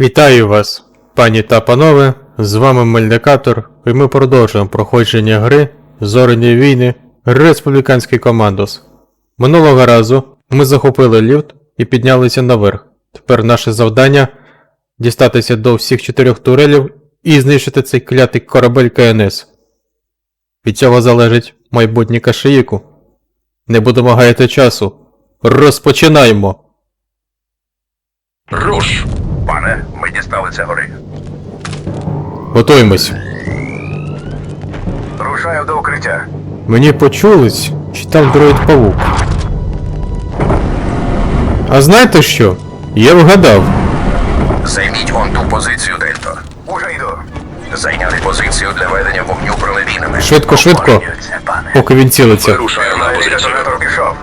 Вітаю вас, пані та панове, з вами Мельникатор, і ми продовжуємо проходження гри Зорені війни Республіканський командос. Минулого разу ми захопили ліфт і піднялися наверх. Тепер наше завдання дістатися до всіх чотирьох турелів і знищити цей клятий корабель КНС. Від цього залежить майбутнє Кашиїку. Не будемо гаяти часу. Розпочинаємо! Руш! Пане, ми дісталися гори. Готуємось. Рушаю до укриття. Мені почулось, чи там дроїд павук. А знаєте що? Я вгадав. Займіть он ту позицію, Дельто. Уже йду. Зайняти позицію для ведення вогню бронебійними. Швидко, швидко. Поки він цілиться. Вирушаю на позицію. пішов.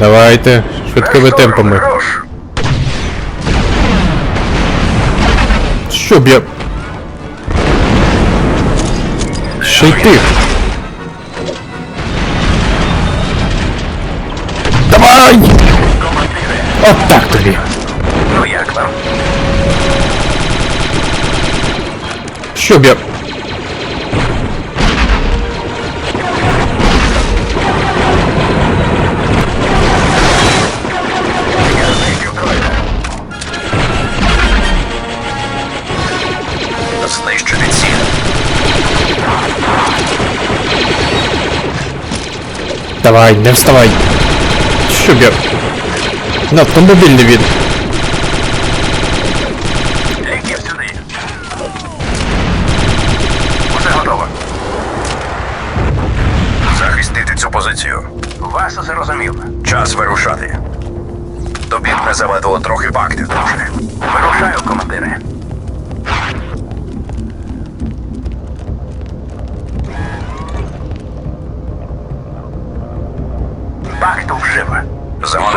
Давайте, швидкими темпами. Руш! Щоб я. Ще й ти. Давай! От так тобі. Ну як вам? Щоб я. Я Давай, не вставай. Щоб я. На мобільний він. Ліків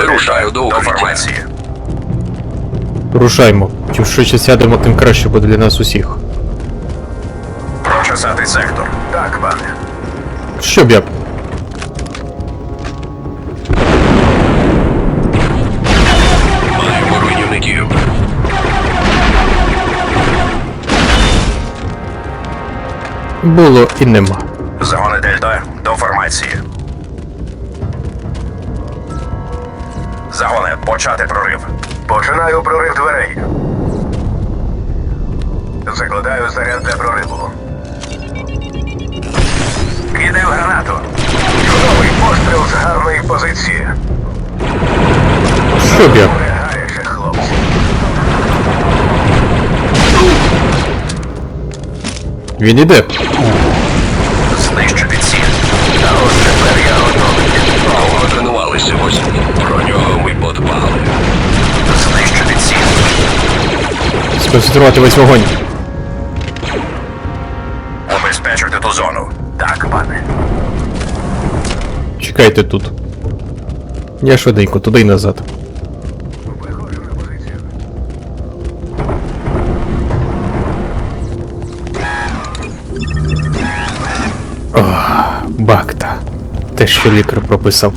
Вирушаю до формації. Рушаймо. Чим швидше сядемо, тим краще буде для нас усіх. Прочесати сектор. Так, пане. Щоб я. Маємо руйнівників. Було і нема. Почати прорив. Починаю прорив дверей. Закладаю заряд для прориву. Кидаю гранату. Чудовий постріл з гарної позиції. Щоб я. Він іде. Сконцентрувати весь вогонь. Обезпечити ту зону. Так, пане. Чекайте тут. Я швиденько, туди й назад. Виходжу. Бакта. Те, що лікар прописав.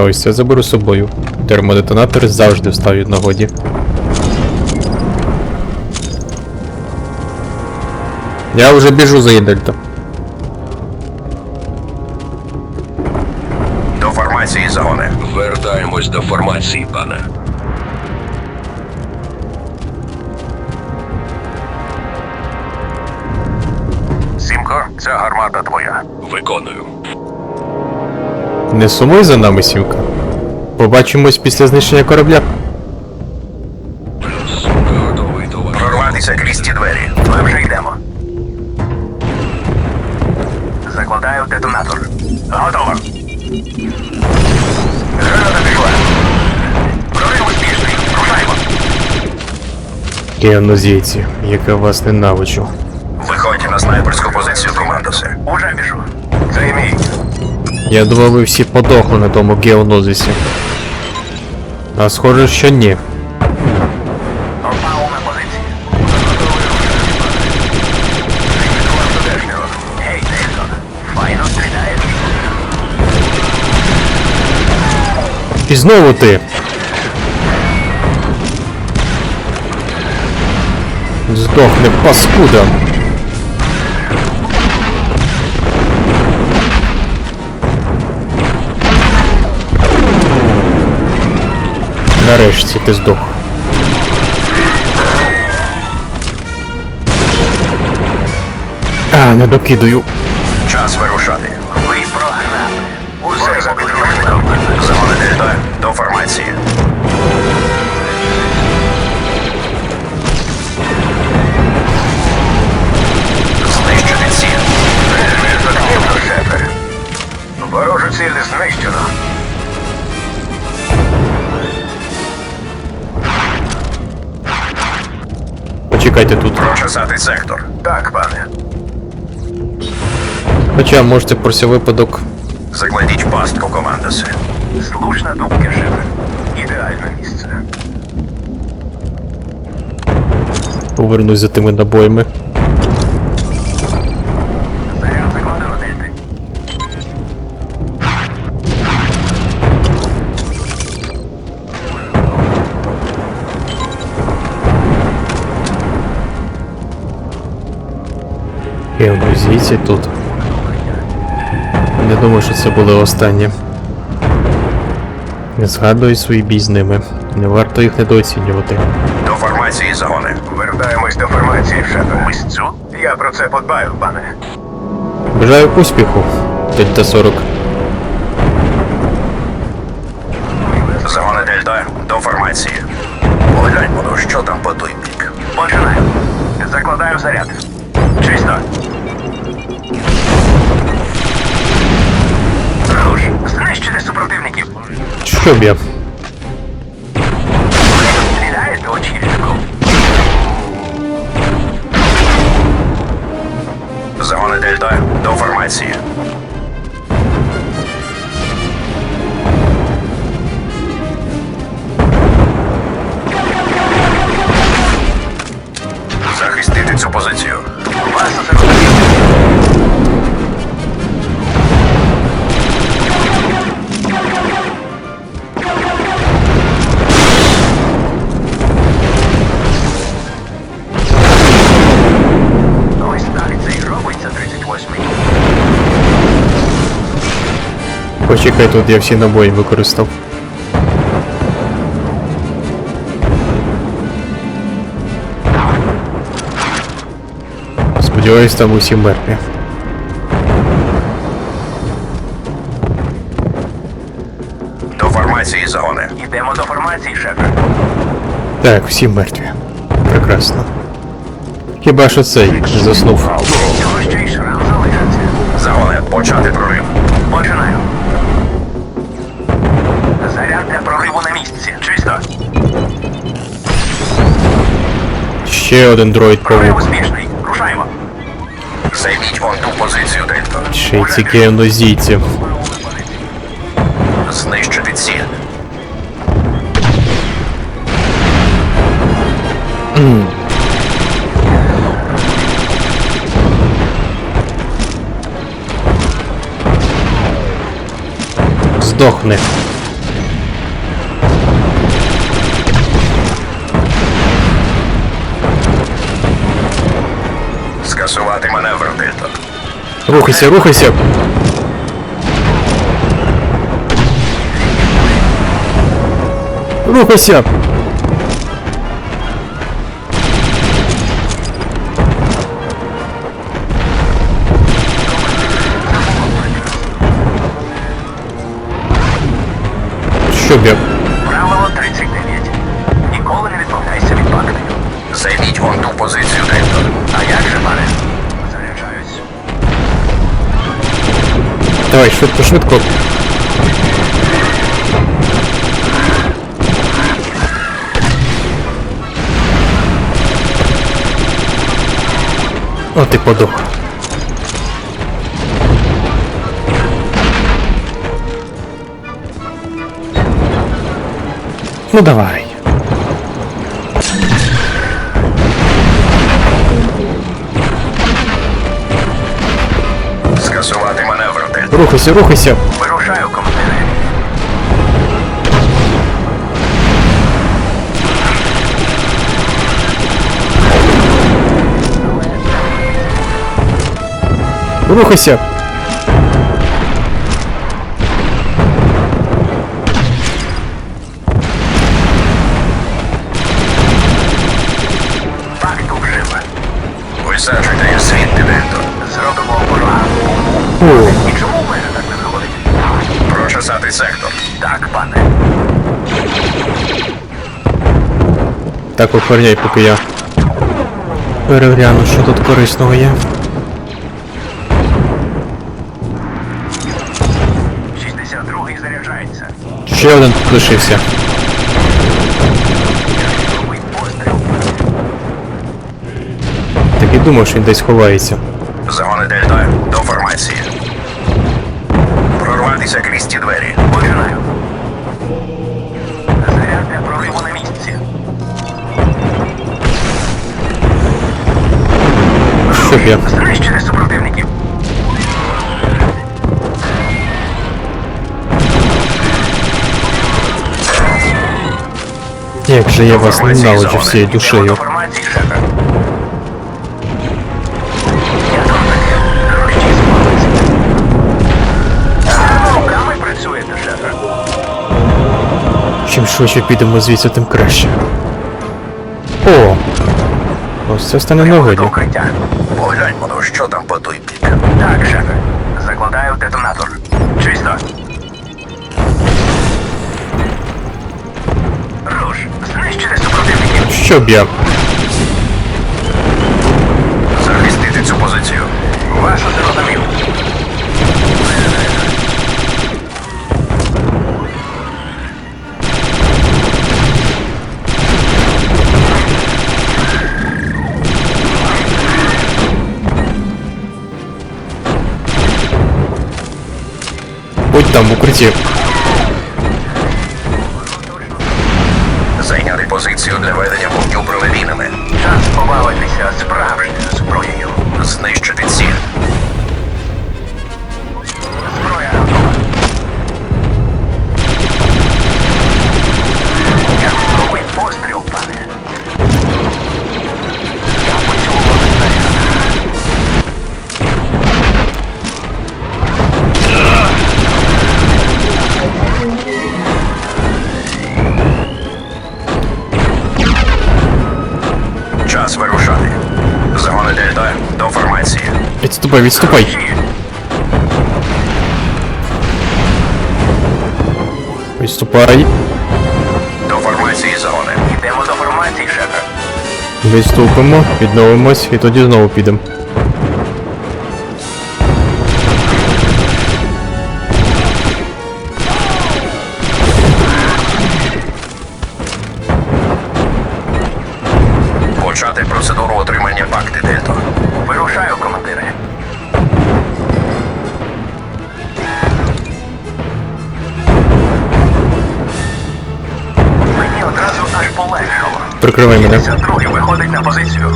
А ось це заберу з собою. Термодетонатор завжди вставлю в нагоді. Я вже біжу за Єдельто. До формації загони. Вертаємось до формації, пане. Сімко, ця гармата твоя. Виконую. Не сумуй за нами, сівка. Побачимось після знищення корабля. Прорватися крізь ті двері. Ми вже йдемо. Закладаю детонатор. Готово. Граната пішла. Прорив успішний. Рушаємо. Геонозійці, яка вас ненавиджу. Виходьте на снайперську Я думав, ви всі подохли на тому геонозисі. А схоже, що ні. І знову ти. Здохне, паскуда. Нарешті ти здох. А, не докидаю. Час вирушати. Ви програли. Усе за підручником. Загони Дельта до формації. Знищити ціль. Ворожу ціль знищено. Почекайте тут. Прочесати сектор. Так, пане. Хоча можете про всяк випадок. Закладіть пастку, командосе. Слушна думка, шефе. Ідеальне місце. Повернусь за тими набоями. Геонозійці тут. Не думаю, що це були останні. Не згадую свій бій з ними. Не варто їх недооцінювати. До формації загони. Вертаємось до формації, шефе. Мисцю? Я про це подбаю, пане. Бажаю успіху, Дельта 40. Загони Дельта до формації. Поглянь, воно, що там по той бік. Починаю. Закладаю заряд. Чисто. Руш, знищити супротивників. Щоб я. Стріляєте очільнику. Загони Дельта до формації. Захистити цю позицію. Почекай тут, я всі набої використав. Сподіваюсь, там усі мертві. До формації загони. Йдемо до формації, шефе. Так, всі мертві. Прекрасно. Хіба що цей заснув. Цього ще й шрам залишиться. Загони, почати прорив. Починаю. Ще один дроїд павук. Рушаємо. Займіть вон ту позицію, Дельта. Ще й ці геонозійці. Знищити ціль. Здохне. Скасувати маневр, Дельта. Рухайся, рухайся! Рухайся! Щоб я. Правило 39. Ніколи не відмовляйся від пактів. Займіть вон ту позицію, Дельта. Давай, швидко, швидко. О, ти подох. Ну давай. рухайся, рухайся. Вирушаю, командире. Рухайся. Висаджуйте світ, Дементор. Зробимо ворога. О. пане. так охороняй, поки я. Перегляну, що тут корисного є. 62-й заряджається. Ще один тут лишився. Так і думав, що він десь ховається. Загони Дельта до формації. Прорватися крізь ті двері. Починаю. Щоб я. Знищити супротивників. Як же я вас ненавиджу всією душею. Чим швидше підемо звідси, тим краще. Це стане До нагоді. укриття. Погляньмо, ну що там по той бік. Так, шефе. Закладаю детонатор. Чисто. Руш, знищити супротивників. Щоб я. Захистити цю позицію. Вас зрозумів. Будь там в укритті. Зайняти позицію для ведення вогню бронелінами. Відступай, відступай. Відступай. До формації зони. Йдемо до формації, шефе. Відступимо, відновимось і тоді знову підемо. Полегшало. Мене. 52-й виходить на позицію.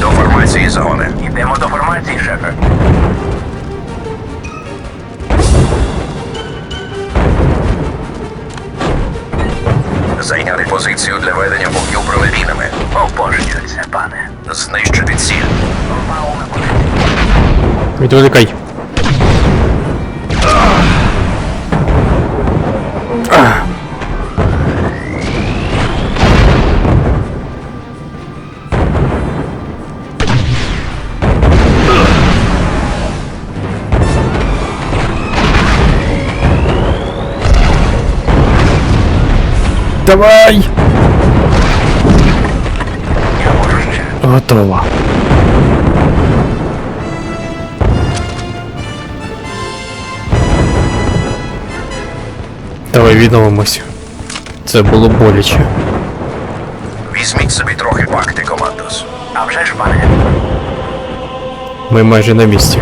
До формації загони. Йдемо до формації, шефе. Зайняти позицію для ведення вогню бронелінами. Обожнюю це, пане. Знищити ціль. Відволікай. Давай! Готово. Давай відновимось. Це було боляче. Візьміть собі трохи пакти, командос. А вже ж, пане. Ми майже на місці.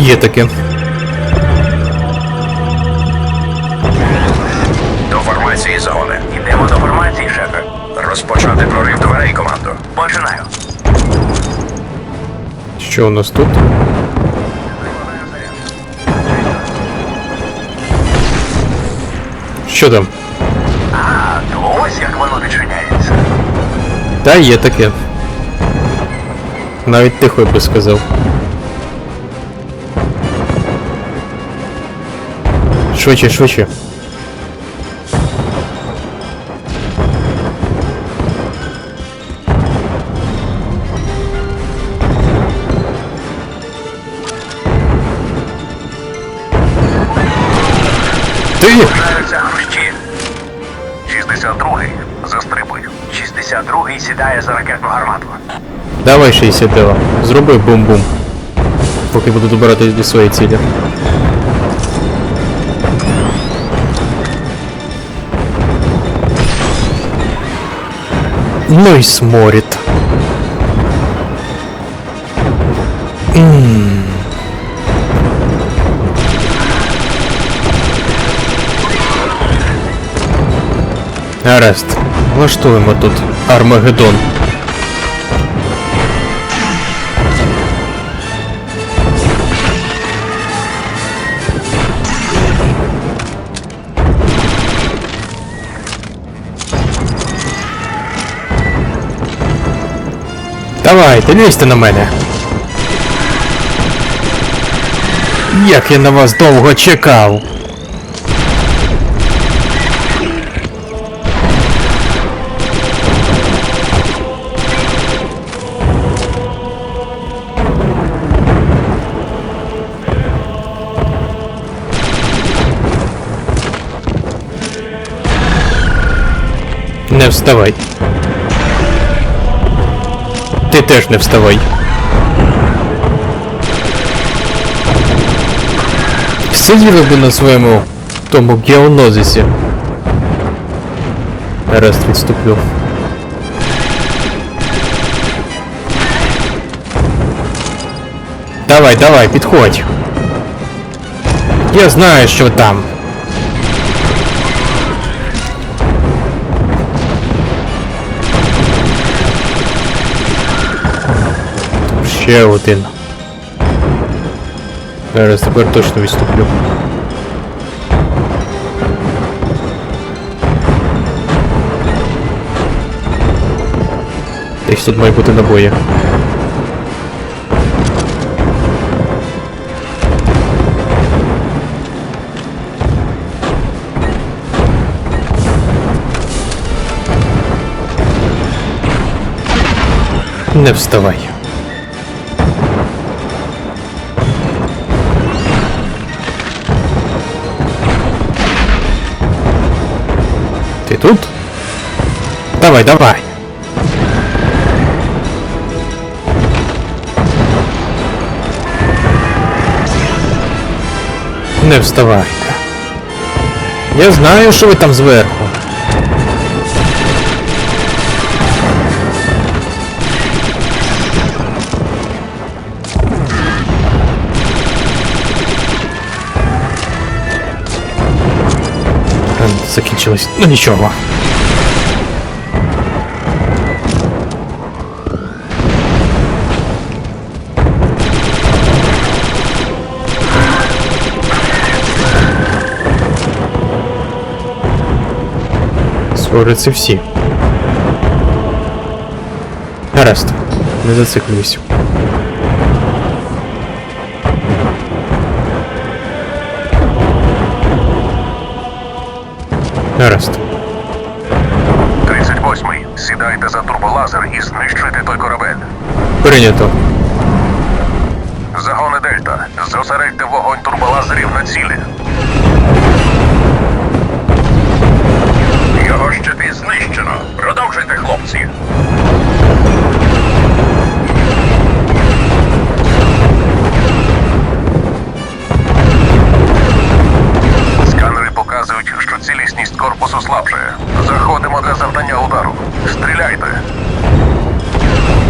Є таке. До формації загони. Йдемо до формації, шефе. Розпочати прорив дверей, командо. Починаю. Що у нас тут? Що там? А, то ось як воно відчиняється. Та є таке. Навіть тихо я би сказав. Швидше, швидше. Ти! Жариться хрущі. 62-й застрибує. 62-й сідає за ракетну гармату. Давай 62. Зроби бум-бум. Поки буду добиратись до своєї цілі. Ну и сморит. Во что Влаштуємо тут Армагеддон. Давайте, лізьте на мене. Як я на вас довго чекав. Не вставай. Ти теж не вставай. Сиділи би на своєму тому геонозисі. Раз відступлю. Давай, давай, підходь. Я знаю, що там. Ще один. Зараз тепер точно відступлю. Десь тут має бути набої. Не вставай. Ты тут? Давай, давай. Не вставайте. Я знаю, що ви там зверху. Ем, Закінчилось. Ну нічого. Схоже, це всі. Гаразд. Не зациклююсь. Гаразд. 38-й. Сідайте за турболазер і знищуйте той корабель. Прийнято. Загони Дельта. Зосередьте вогонь турболазерів на цілі. Його щити знищено. Продовжуйте, хлопці. Сканери показують, що цілісність корпусу слабшає. Заходимо для завдання удару. Стріляйте.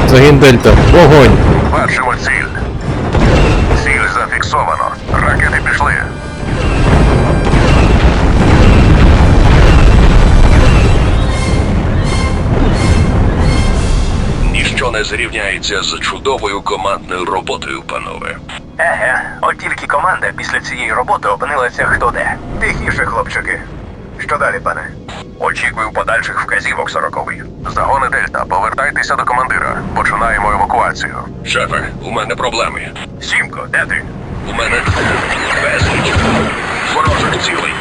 Загін Дельта. Вогонь! Бачимо ціль. Ціль зафіксована. Фіксовано. Ракети пішли. Ніщо не зрівняється з чудовою командною роботою, панове. Еге, от тільки команда після цієї роботи опинилася хто де. Тихіше, хлопчики. Що далі, пане? Очікую подальших вказівок сороковий. Загони Дельта, повертайтеся до командира. Починаємо евакуацію. Шефе, у мене проблеми. Сімко, де ти? У мене безліч ворожих цілей.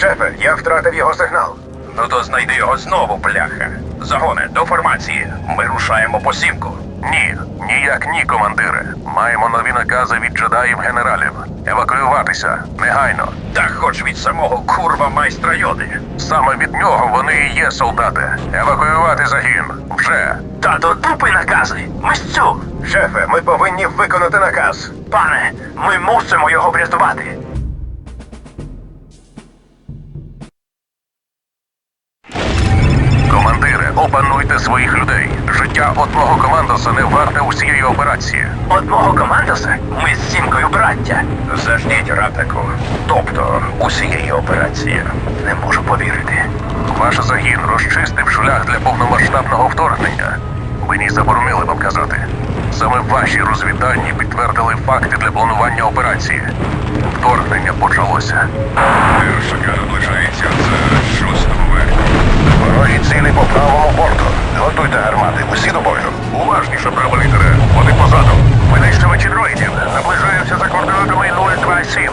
Шефе, я втратив його сигнал. Ну то знайди його знову, бляха. Загони, до формації. Ми рушаємо по сімку. Ні, ніяк ні, командире. Маємо нові накази від джедаїв генералів. Евакуюватися негайно. Та хоч від самого курва майстра йоди. Саме від нього вони і є солдати. Евакуювати загін. Вже. Та до дупи накази. Мисцю. Шефе, ми повинні виконати наказ. Пане, ми мусимо його врятувати. Опануйте своїх людей. Життя одного командоса не варте усієї операції. Одного командоса? Ми з сімкою браття. Заждіть ратаку. Тобто усієї операції. Не можу повірити. Ваш загін розчистив шлях для повномасштабного вторгнення. Мені заборонили вам казати. Саме ваші розвіддані підтвердили факти для планування операції. Вторгнення почалося. Першика наближається. Ворожі цілі по правому борту. Готуйте гармати. Усі до бою. Уважніше, право лідере. Вони позаду. Винищувачі дроїдів. Наближаються за координатами 027.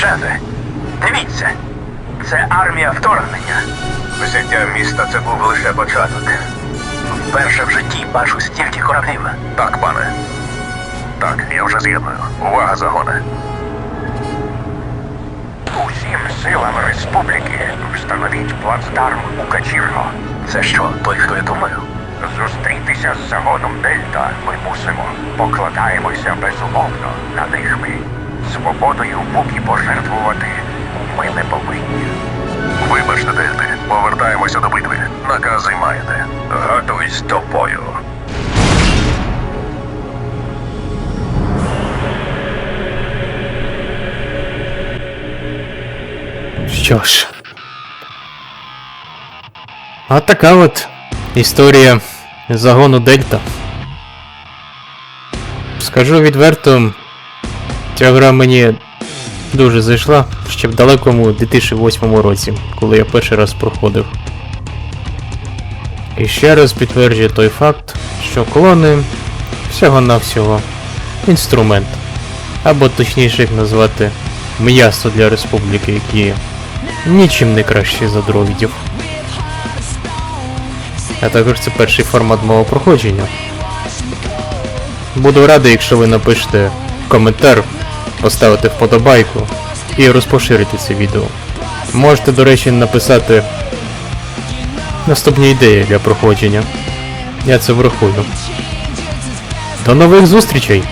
Шефе, дивіться. Це армія вторгнення. Взяття міста це був лише початок. Вперше в житті бачу стільки кораблів. Так, пане. Так, я вже з'єдную. Увага, загони. Усім силам республіки встановіть плацдарм у Качірго. Це що, той, хто я думаю? Зустрітися з загоном Дельта ми мусимо. Покладаємося безумовно на них ми. Свободою буки пожертвувати ми не повинні. Вибачте, Дельти, повертаємося до битви. Накази маєте. Готуйсь до бою. Що ж. А така от історія загону Дельта. Скажу відверто, ця гра мені дуже зайшла ще в далекому 2008 році, коли я перший раз проходив. І ще раз підтверджує той факт, що клони всього-навсього інструмент. Або точніше їх назвати м'ясо для республіки, які нічим не кращі за дровідів. А також це перший формат мого проходження. Буду радий, якщо ви напишете коментар, поставите вподобайку і розпоширите це відео. Можете, до речі, написати наступні ідеї для проходження. Я це врахую. До нових зустрічей!